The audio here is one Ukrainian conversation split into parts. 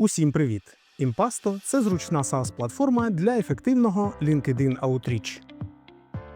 Усім привіт! Impasto – це зручна SaaS-платформа для ефективного LinkedIn Outreach.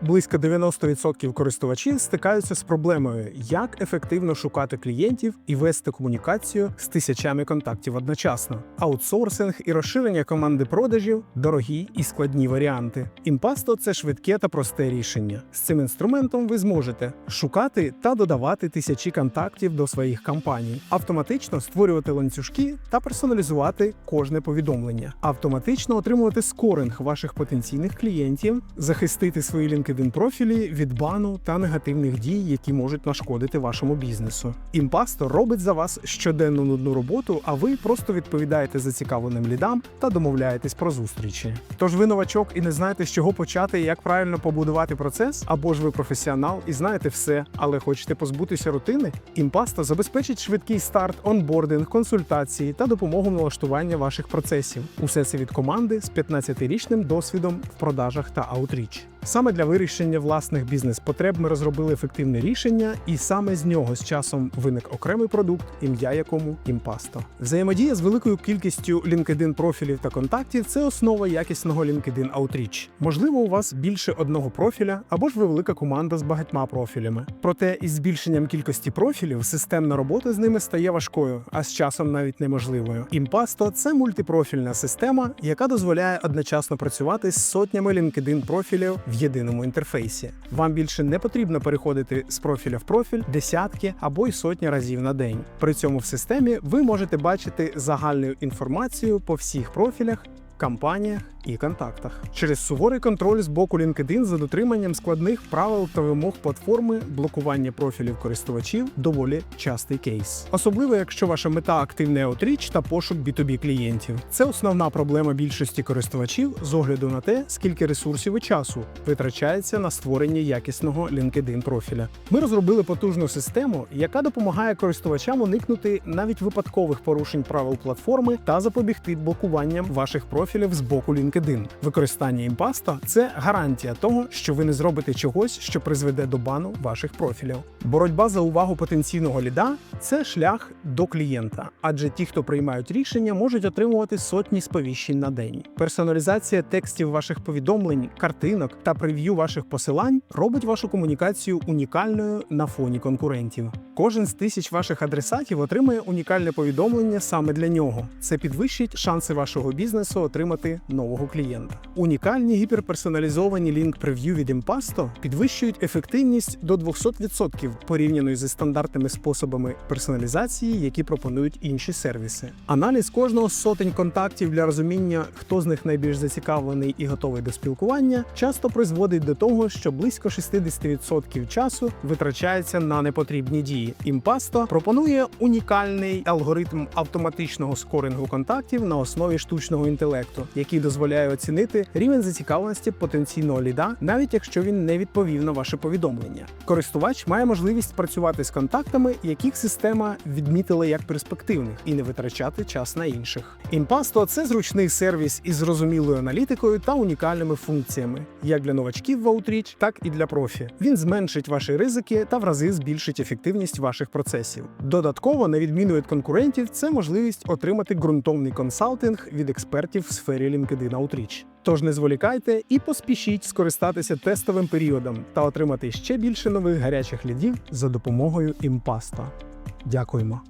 Близько 90% користувачів стикаються з проблемою, як ефективно шукати клієнтів і вести комунікацію з тисячами контактів одночасно. Аутсорсинг і розширення команди продажів дорогі і складні варіанти. Impasto – це швидке та просте рішення. З цим інструментом ви зможете шукати та додавати тисячі контактів до своїх кампаній, автоматично створювати ланцюжки та персоналізувати кожне повідомлення, автоматично отримувати скоринг ваших потенційних клієнтів, захистити свої LinkedIn профілі від бану та негативних дій, які можуть нашкодити вашому бізнесу. Імпасто робить за вас щоденну нудну роботу, а ви просто відповідаєте зацікавленим лідам та домовляєтесь про зустрічі. Тож ви новачок і не знаєте, з чого почати і як правильно побудувати процес, або ж ви професіонал і знаєте все, але хочете позбутися рутини. Імпасто забезпечить швидкий старт, онбординг, консультації та допомогу в налаштуванні ваших процесів. Усе це від команди з 15-річним досвідом в продажах та аутріч. Саме для вирішення власних бізнес-потреб ми розробили ефективне рішення, і саме з нього з часом виник окремий продукт, ім'я якому Імпасто. Взаємодія з великою кількістю LinkedIn профілів та контактів це основа якісного LinkedIn Outreach. Можливо, у вас більше одного профіля, або ж ви велика команда з багатьма профілями. Проте із збільшенням кількості профілів системна робота з ними стає важкою, а з часом навіть неможливою. Імпасто це мультипрофільна система, яка дозволяє одночасно працювати з сотнями LinkedIn профілів єдиному інтерфейсі. Вам більше не потрібно переходити з профіля в профіль десятки або й сотні разів на день. При цьому в системі ви можете бачити загальну інформацію по всіх профілях. Кампаніях і контактах через суворий контроль з боку LinkedIn за дотриманням складних правил та вимог платформи блокування профілів користувачів доволі частий кейс, особливо якщо ваша мета активний аутріч та пошук B2B клієнтів. Це основна проблема більшості користувачів з огляду на те, скільки ресурсів і часу витрачається на створення якісного LinkedIn профіля. Ми розробили потужну систему, яка допомагає користувачам уникнути навіть випадкових порушень правил платформи та запобігти блокуванням ваших профілів з боку LinkedIn. Використання імпаста це гарантія того, що ви не зробите чогось, що призведе до бану ваших профілів. Боротьба за увагу потенційного ліда це шлях до клієнта, адже ті, хто приймають рішення, можуть отримувати сотні сповіщень на день. Персоналізація текстів ваших повідомлень, картинок та прев'ю ваших посилань робить вашу комунікацію унікальною на фоні конкурентів. Кожен з тисяч ваших адресатів отримає унікальне повідомлення саме для нього. Це підвищить шанси вашого бізнесу отримати нового клієнта. Унікальні гіперперсоналізовані лінк прев'ю від Impasto підвищують ефективність до 200% порівняно зі стандартними способами персоналізації, які пропонують інші сервіси. Аналіз кожного сотень контактів для розуміння, хто з них найбільш зацікавлений і готовий до спілкування, часто призводить до того, що близько 60% часу витрачається на непотрібні дії. Impasto пропонує унікальний алгоритм автоматичного скорингу контактів на основі штучного інтелекту, який дозволяє оцінити рівень зацікавленості потенційного ліда, навіть якщо він не відповів на ваше повідомлення. Користувач має можливість працювати з контактами, яких система відмітила як перспективних, і не витрачати час на інших. Impasto – це зручний сервіс із зрозумілою аналітикою та унікальними функціями, як для новачків в Outreach, так і для профі. Він зменшить ваші ризики та в рази збільшить ефективність ваших процесів. Додатково, на відміну від конкурентів, це можливість отримати ґрунтовний консалтинг від експертів в сфері LinkedIn Outreach. Тож не зволікайте і поспішіть скористатися тестовим періодом та отримати ще більше нових гарячих лідів за допомогою імпаста. Дякуємо.